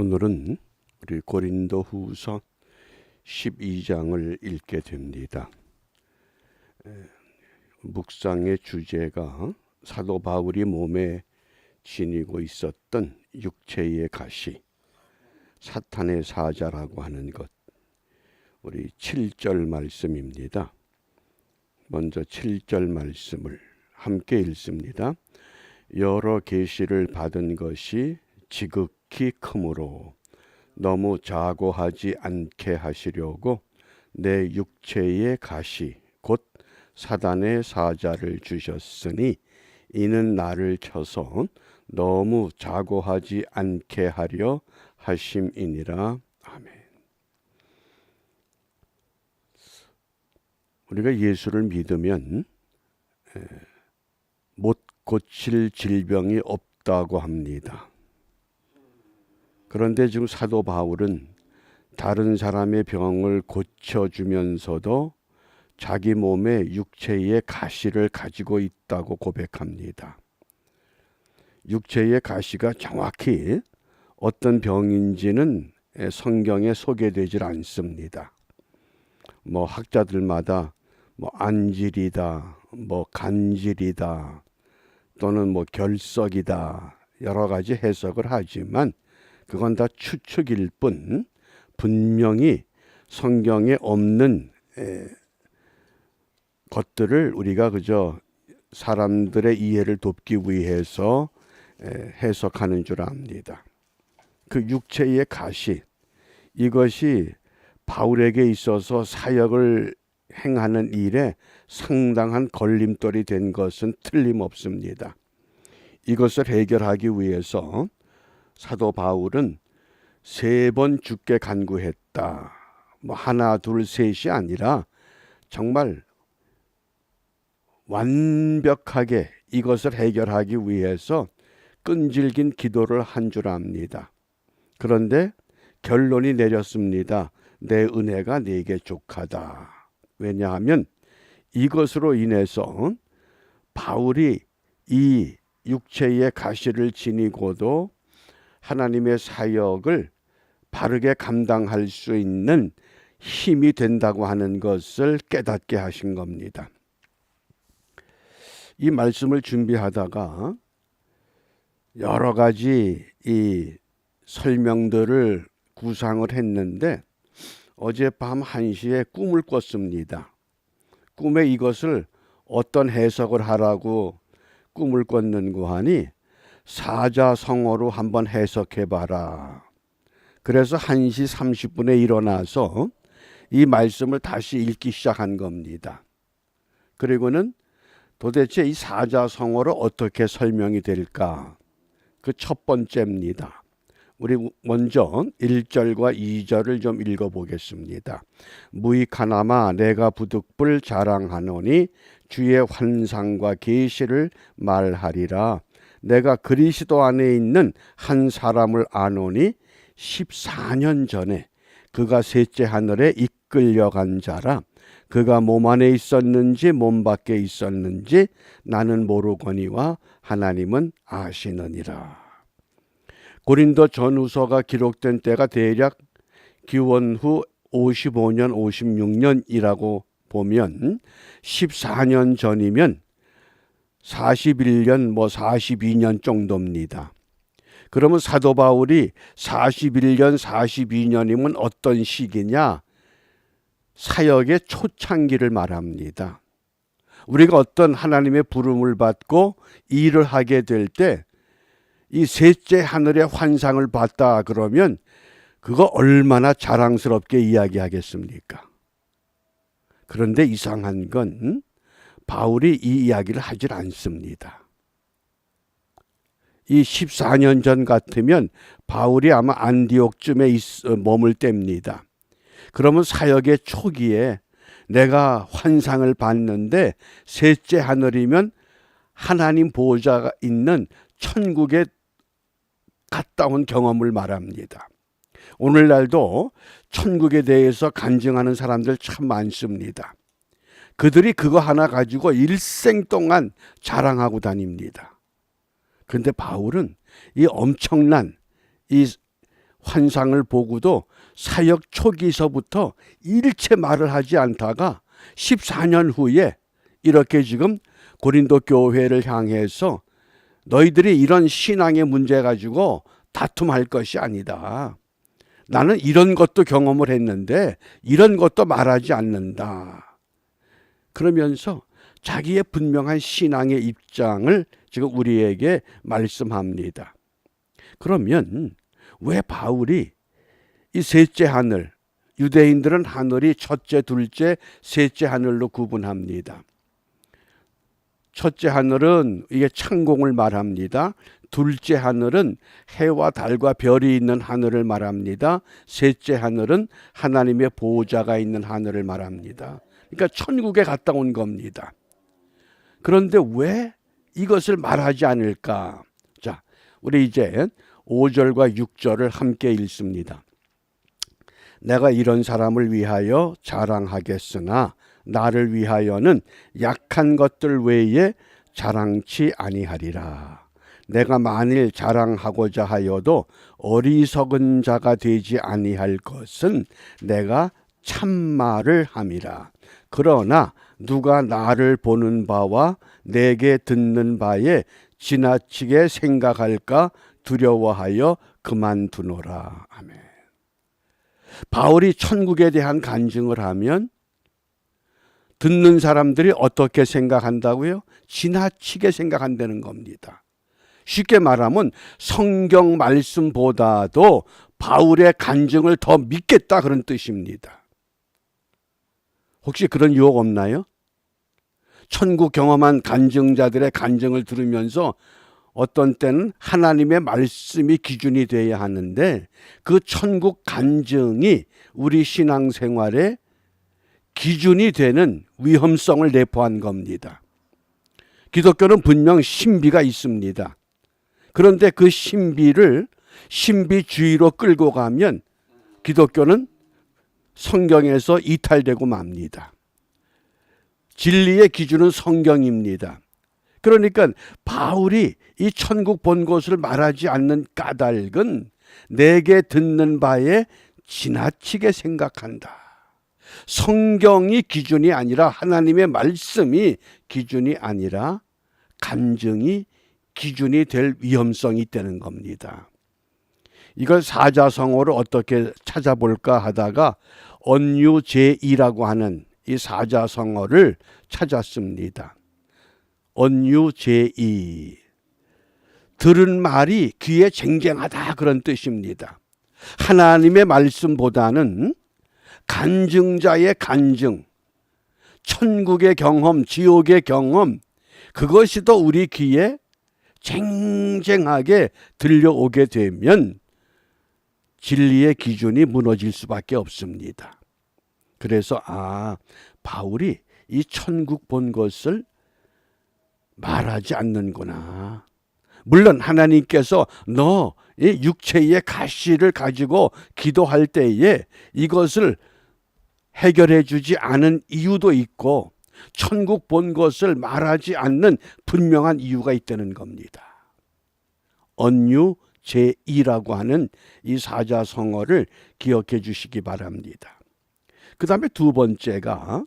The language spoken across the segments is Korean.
오늘은 우리 고린도 후서 12장을 읽게 됩니다. 에, 묵상의 주제가 사도 바울이 몸에 지니고 있었던 육체의 가시, 사탄의 사자라고 하는 것. 우리 7절 말씀입니다. 먼저 7절 말씀을 함께 읽습니다. 여러 계시를 받은 것이 지극 히 크므로 너무 자고하지 않게 하시려고 내 육체의 가시 곧 사단의 사자를 주셨으니 이는 나를 쳐서 너무 자고하지 않게 하려 하심이니라 아멘. 우리가 예수를 믿으면 에, 못 고칠 질병이 없다고 합니다. 그런데 지금 사도 바울은 다른 사람의 병을 고쳐주면서도 자기 몸에 육체의 가시를 가지고 있다고 고백합니다. 육체의 가시가 정확히 어떤 병인지는 성경에 소개되질 않습니다. 뭐 학자들마다 뭐 안질이다, 뭐 간질이다, 또는 뭐 결석이다 여러 가지 해석을 하지만 그건 다 추측일 뿐 분명히 성경에 없는 에, 것들을 우리가 그저 사람들의 이해를 돕기 위해서 에, 해석하는 줄 압니다. 그 육체의 가시 이것이 바울에게 있어서 사역을 행하는 일에 상당한 걸림돌이 된 것은 틀림없습니다. 이것을 해결하기 위해서 사도 바울은 세 번 죽게 간구했다. 뭐 하나, 둘, 셋이 아니라 정말 완벽하게 이것을 해결하기 위해서 끈질긴 기도를 한 줄 압니다. 그런데 결론이 내렸습니다. 내 은혜가 네게 족하다. 왜냐하면 이것으로 인해서 바울이 이 육체의 가시를 지니고도 하나님의 사역을 바르게 감당할 수 있는 힘이 된다고 하는 것을 깨닫게 하신 겁니다. 이 말씀을 준비하다가 여러 가지 이 설명들을 구상을 했는데 어젯밤 1시에 꿈을 꿨습니다. 꿈에 이것을 어떤 해석을 하라고 꿈을 꿨는고 하니 사자성어로 한번 해석해 봐라. 그래서 1시 30분에 일어나서 이 말씀을 다시 읽기 시작한 겁니다. 그리고는 도대체 이 사자성어로 어떻게 설명이 될까? 그 첫 번째입니다. 우리 먼저 1절과 2절을 좀 읽어 보겠습니다. 무익하나마 내가 부득불 자랑하노니 주의 환상과 계시를 말하리라. 내가 그리스도 안에 있는 한 사람을 아노니 14년 전에 그가 셋째 하늘에 이끌려간 자라. 그가 몸 안에 있었는지 몸 밖에 있었는지 나는 모르거니와 하나님은 아시느니라. 고린도 전후서가 기록된 때가 대략 기원 후 55년, 56년이라고 보면 14년 전이면 41년, 뭐 42년 정도입니다. 그러면 사도 바울이 41년, 42년이면 어떤 시기냐? 사역의 초창기를 말합니다. 우리가 어떤 하나님의 부름을 받고 일을 하게 될 때 이 셋째 하늘의 환상을 봤다 그러면 그거 얼마나 자랑스럽게 이야기하겠습니까? 그런데 이상한 건 바울이 이 이야기를 하질 않습니다. 이 14년 전 같으면 바울이 아마 안디옥쯤에 있, 어, 머물 때입니다. 그러면 사역의 초기에 내가 환상을 봤는데 셋째 하늘이면 하나님 보호자가 있는 천국의 갔다 온 경험을 말합니다. 오늘날도 천국에 대해서 간증하는 사람들 참 많습니다. 그들이 그거 하나 가지고 일생 동안 자랑하고 다닙니다. 그런데 바울은 이 엄청난 이 환상을 보고도 사역 초기서부터 일체 말을 하지 않다가 14년 후에 이렇게 지금 고린도 교회를 향해서 너희들이 이런 신앙의 문제 가지고 다툼할 것이 아니다. 나는 이런 것도 경험을 했는데 이런 것도 말하지 않는다. 그러면서 자기의 분명한 신앙의 입장을 지금 우리에게 말씀합니다. 그러면 왜 바울이 이 셋째 하늘, 유대인들은 하늘이 첫째, 둘째, 셋째 하늘로 구분합니다. 첫째 하늘은 이게 창공을 말합니다. 둘째 하늘은 해와 달과 별이 있는 하늘을 말합니다. 셋째 하늘은 하나님의 보호자가 있는 하늘을 말합니다. 그러니까 천국에 갔다 온 겁니다. 그런데 왜 이것을 말하지 않을까? 자, 우리 이제 5절과 6절을 함께 읽습니다. 내가 이런 사람을 위하여 자랑하겠으나 나를 위하여는 약한 것들 외에 자랑치 아니하리라. 내가 만일 자랑하고자 하여도 어리석은 자가 되지 아니할 것은 내가 참말을 함이라. 그러나 누가 나를 보는 바와 내게 듣는 바에 지나치게 생각할까 두려워하여 그만두노라. 아멘. 바울이 천국에 대한 간증을 하면 듣는 사람들이 어떻게 생각한다고요? 지나치게 생각한다는 겁니다. 쉽게 말하면 성경 말씀보다도 바울의 간증을 더 믿겠다 그런 뜻입니다. 혹시 그런 유혹 없나요? 천국 경험한 간증자들의 간증을 들으면서 어떤 때는 하나님의 말씀이 기준이 되어야 하는데 그 천국 간증이 우리 신앙생활에 기준이 되는 위험성을 내포한 겁니다. 기독교는 분명 신비가 있습니다. 그런데 그 신비를 신비주의로 끌고 가면 기독교는 성경에서 이탈되고 맙니다. 진리의 기준은 성경입니다. 그러니까 바울이 이 천국 본 곳을 말하지 않는 까닭은 내게 듣는 바에 지나치게 생각한다. 성경이 기준이 아니라 하나님의 말씀이 기준이 아니라 간증이 기준이 될 위험성이 있다는 겁니다. 이걸 사자성어로 어떻게 찾아볼까 하다가 언유제이라고 하는 이 사자성어를 찾았습니다. 언유제이. 들은 말이 귀에 쟁쟁하다 그런 뜻입니다. 하나님의 말씀보다는 간증자의 간증, 천국의 경험, 지옥의 경험, 그것이 더 우리 귀에 쟁쟁하게 들려오게 되면 진리의 기준이 무너질 수밖에 없습니다. 그래서 아, 바울이 이 천국 본 것을 말하지 않는구나. 물론 하나님께서 너 육체의 가시를 가지고 기도할 때에 이것을 해결해 주지 않은 이유도 있고 천국 본 것을 말하지 않는 분명한 이유가 있다는 겁니다. 언유 제2라고 하는 이 사자성어를 기억해 주시기 바랍니다. 그 다음에 두 번째가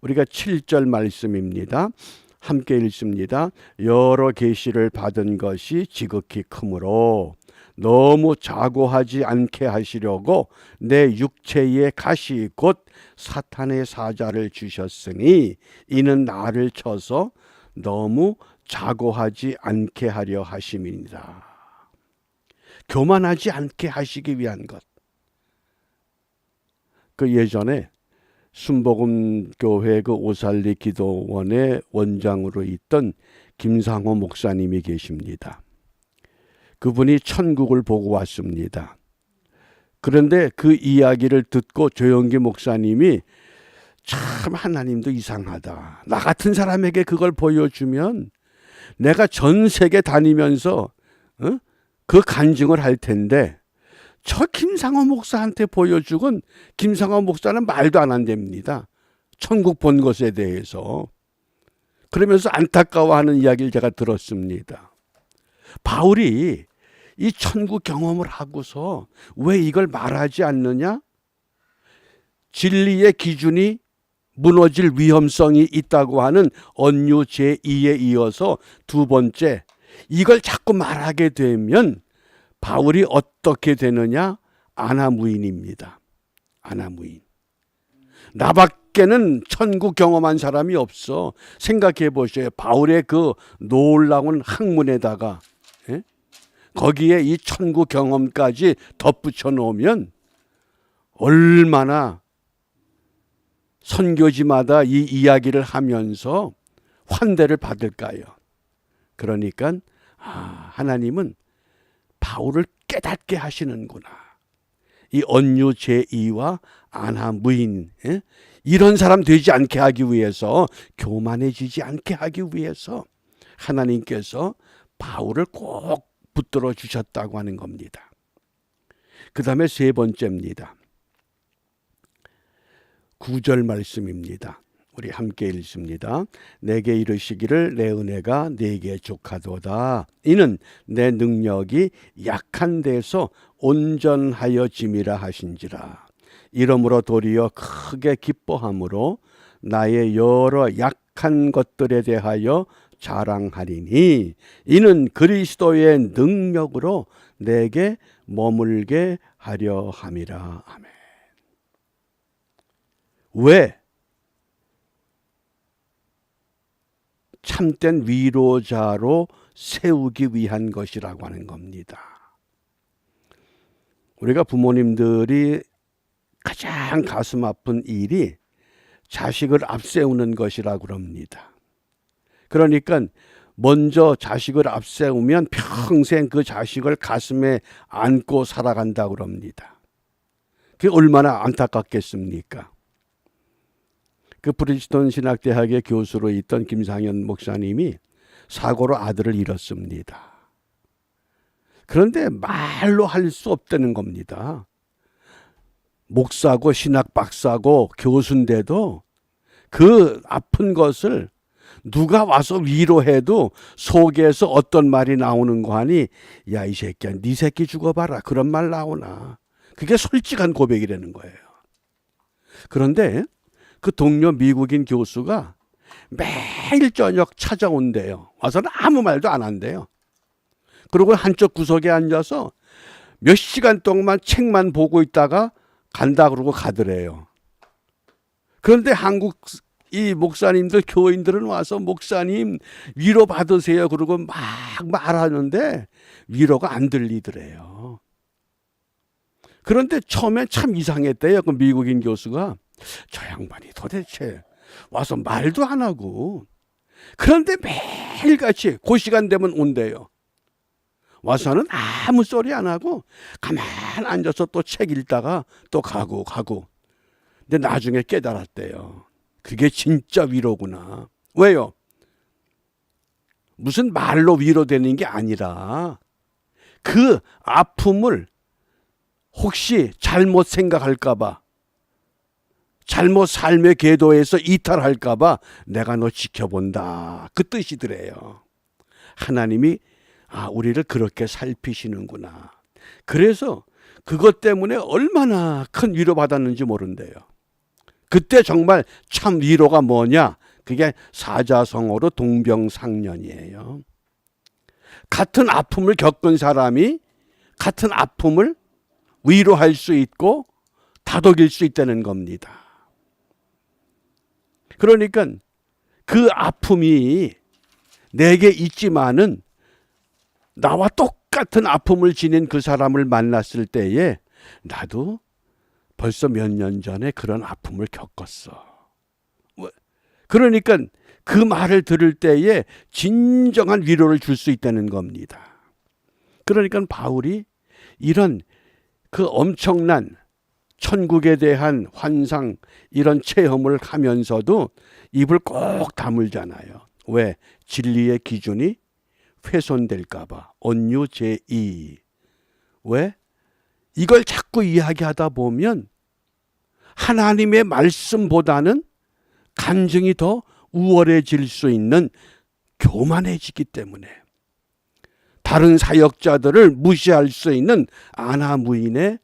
우리가 7절 말씀입니다. 함께 읽습니다. 여러 계시를 받은 것이 지극히 크므로 너무 자고하지 않게 하시려고 내 육체의 가시 곧 사탄의 사자를 주셨으니 이는 나를 쳐서 너무 자고하지 않게 하려 하심이니라. 교만하지 않게 하시기 위한 것. 그 예전에 순복음 교회 그 오살리 기도원의 원장으로 있던 김상호 목사님이 계십니다. 그분이 천국을 보고 왔습니다. 그런데 그 이야기를 듣고 조영기 목사님이 참 하나님도 이상하다. 나 같은 사람에게 그걸 보여주면 내가 전 세계 다니면서 어? 그 간증을 할 텐데 저 김상호 목사한테 보여주건 김상호 목사는 말도 안 한답니다. 천국 본 것에 대해서. 그러면서 안타까워하는 이야기를 제가 들었습니다. 바울이 이 천국 경험을 하고서 왜 이걸 말하지 않느냐? 진리의 기준이 무너질 위험성이 있다고 하는 언유 제2에 이어서 두 번째, 이걸 자꾸 말하게 되면 바울이 어떻게 되느냐? 아나무인입니다. 아나무인. 나밖에는 천국 경험한 사람이 없어. 생각해 보세요. 바울의 그 놀라운 학문에다가 예? 거기에 이 천국 경험까지 덧붙여 놓으면 얼마나 선교지마다 이 이야기를 하면서 환대를 받을까요? 그러니까 아, 하나님은 바울을 깨닫게 하시는구나. 이 언유 제2와 아나 무인 예? 이런 사람 되지 않게 하기 위해서 교만해지지 않게 하기 위해서 하나님께서 바울을 꼭 붙들어 주셨다고 하는 겁니다. 그 다음에 세 번째입니다. 구절 말씀입니다. 우리 함께 읽습니다. 내게 이르시기를 내 은혜가 네게 족하도다. 이는 내 능력이 약한 데서 온전하여 짐이라 하신지라. 이러므로 도리어 크게 기뻐함으로 나의 여러 약한 것들에 대하여 자랑하리니 이는 그리스도의 능력으로 내게 머물게 하려 함이라. 아멘. 왜 참된 위로자로 세우기 위한 것이라고 하는 겁니다. 우리가 부모님들이 가장 가슴 아픈 일이 자식을 앞세우는 것이라고 그럽니다. 그러니까 먼저 자식을 앞세우면 평생 그 자식을 가슴에 안고 살아간다고 그럽니다. 그게 얼마나 안타깝겠습니까? 그 프리스톤 신학대학의 교수로 있던 김상현 목사님이 사고로 아들을 잃었습니다. 그런데 말로 할 수 없다는 겁니다. 목사고 신학 박사고 교수인데도 그 아픈 것을 누가 와서 위로해도 속에서 어떤 말이 나오는 거 하니 야 이 새끼야 네 새끼 죽어봐라 그런 말 나오나 그게 솔직한 고백이라는 거예요. 그런데 그 동료 미국인 교수가 매일 저녁 찾아온대요. 와서는 아무 말도 안 한대요. 그리고 한쪽 구석에 앉아서 몇 시간 동안 책만 보고 있다가 간다 그러고 가더래요. 그런데 한국 이 목사님들 교인들은 와서 목사님 위로 받으세요 그러고 막 말하는데 위로가 안 들리더래요. 그런데 처음에 참 이상했대요. 그 미국인 교수가 저 양반이 도대체 와서 말도 안 하고 그런데 매일같이 그 시간 되면 온대요. 와서는 아무 소리 안 하고 가만 앉아서 또 책 읽다가 또 가고 가고. 근데 나중에 깨달았대요. 그게 진짜 위로구나. 왜요? 무슨 말로 위로되는 게 아니라 그 아픔을 혹시 잘못 생각할까봐 잘못 삶의 궤도에서 이탈할까봐 내가 너 지켜본다. 그 뜻이더래요. 하나님이 아, 우리를 그렇게 살피시는구나. 그래서 그것 때문에 얼마나 큰 위로 받았는지 모른대요. 그때 정말 참 위로가 뭐냐? 그게 사자성어로 동병상련이에요. 같은 아픔을 겪은 사람이 같은 아픔을 위로할 수 있고 다독일 수 있다는 겁니다. 그러니까 그 아픔이 내게 있지만은 나와 똑같은 아픔을 지닌 그 사람을 만났을 때에 나도 벌써 몇 년 전에 그런 아픔을 겪었어. 그러니까 그 말을 들을 때에 진정한 위로를 줄 수 있다는 겁니다. 그러니까 바울이 이런 그 엄청난 천국에 대한 환상 이런 체험을 하면서도 입을 꼭 다물잖아요. 왜? 진리의 기준이 훼손될까봐. 언유 제2. 왜? 이걸 자꾸 이야기하다 보면 하나님의 말씀보다는 감정이 더 우월해질 수 있는 교만해지기 때문에 다른 사역자들을 무시할 수 있는 아나무인의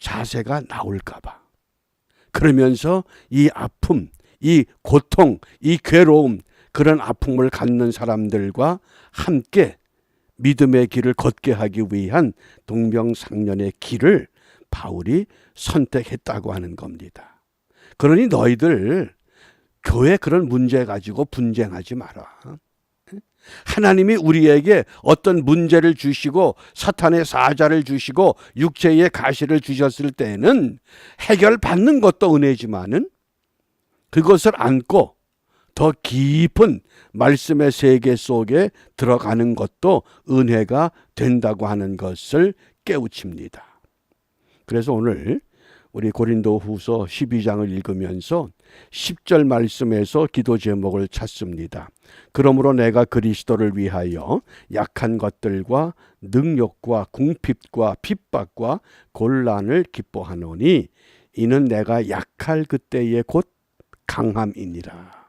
자세가 나올까봐. 그러면서 이 아픔, 이 고통, 이 괴로움, 그런 아픔을 갖는 사람들과 함께 믿음의 길을 걷게 하기 위한 동병상련의 길을 바울이 선택했다고 하는 겁니다. 그러니 너희들 교회 그런 문제 가지고 분쟁하지 마라. 하나님이 우리에게 어떤 문제를 주시고 사탄의 사자를 주시고 육체의 가시를 주셨을 때는 해결받는 것도 은혜지만은 그것을 안고 더 깊은 말씀의 세계 속에 들어가는 것도 은혜가 된다고 하는 것을 깨우칩니다. 그래서 오늘 우리 고린도 후서 12장을 읽으면서 10절 말씀에서 기도 제목을 찾습니다. 그러므로 내가 그리스도를 위하여 약한 것들과 능력과 궁핍과 핍박과 곤란을 기뻐하노니 이는 내가 약할 그때에 곧 강함이니라.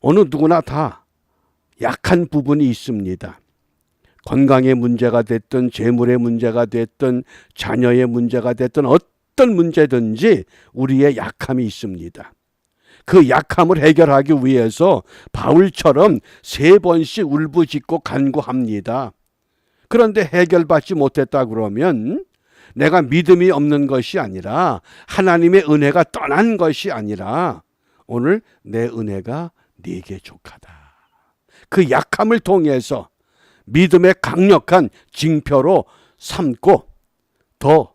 어느 누구나 다 약한 부분이 있습니다. 건강의 문제가 됐든 재물의 문제가 됐든 자녀의 문제가 됐든 어떤 문제든지 우리의 약함이 있습니다. 그 약함을 해결하기 위해서 바울처럼 세 번씩 울부짖고 간구합니다. 그런데 해결받지 못했다 그러면 내가 믿음이 없는 것이 아니라 하나님의 은혜가 떠난 것이 아니라 오늘 내 은혜가 네게 족하다. 그 약함을 통해서 믿음의 강력한 징표로 삼고 더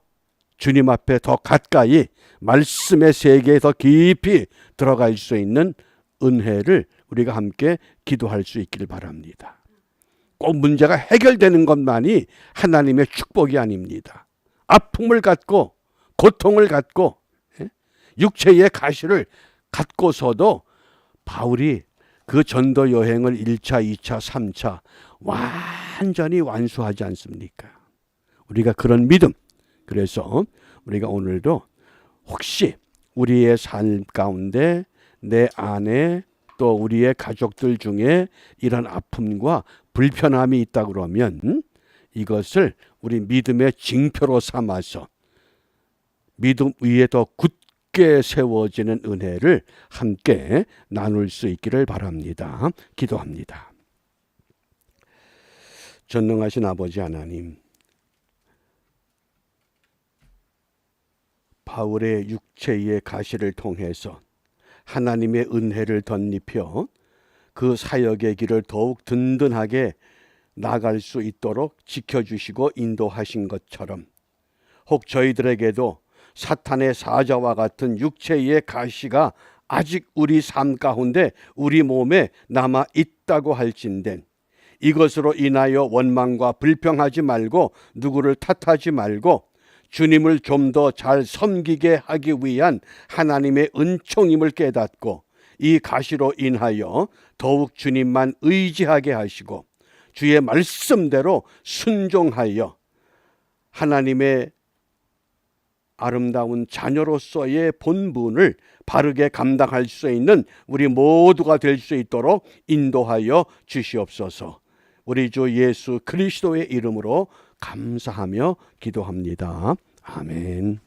주님 앞에 더 가까이 말씀의 세계에 더 깊이 들어갈 수 있는 은혜를 우리가 함께 기도할 수 있기를 바랍니다. 꼭 문제가 해결되는 것만이 하나님의 축복이 아닙니다. 아픔을 갖고 고통을 갖고 예? 육체의 가시를 갖고서도 바울이 그 전도 여행을 1차, 2차, 3차 완전히 완수하지 않습니까? 우리가 그런 믿음. 그래서 우리가 오늘도 혹시 우리의 삶 가운데 내 안에 또 우리의 가족들 중에 이런 아픔과 불편함이 있다 그러면 이것을 우리 믿음의 징표로 삼아서 믿음 위에 더 굳게 세워지는 은혜를 함께 나눌 수 있기를 바랍니다. 기도합니다. 전능하신 아버지 하나님, 바울의 육체의 가시를 통해서 하나님의 은혜를 덧입혀 그 사역의 길을 더욱 든든하게 나갈 수 있도록 지켜주시고 인도하신 것처럼 혹 저희들에게도 사탄의 사자와 같은 육체의 가시가 아직 우리 삶 가운데 우리 몸에 남아 있다고 할진된 이것으로 인하여 원망과 불평하지 말고 누구를 탓하지 말고 주님을 좀 더 잘 섬기게 하기 위한 하나님의 은총임을 깨닫고 이 가시로 인하여 더욱 주님만 의지하게 하시고 주의 말씀대로 순종하여 하나님의 아름다운 자녀로서의 본분을 바르게 감당할 수 있는 우리 모두가 될 수 있도록 인도하여 주시옵소서. 우리 주 예수 그리스도의 이름으로 감사하며 기도합니다. 아멘.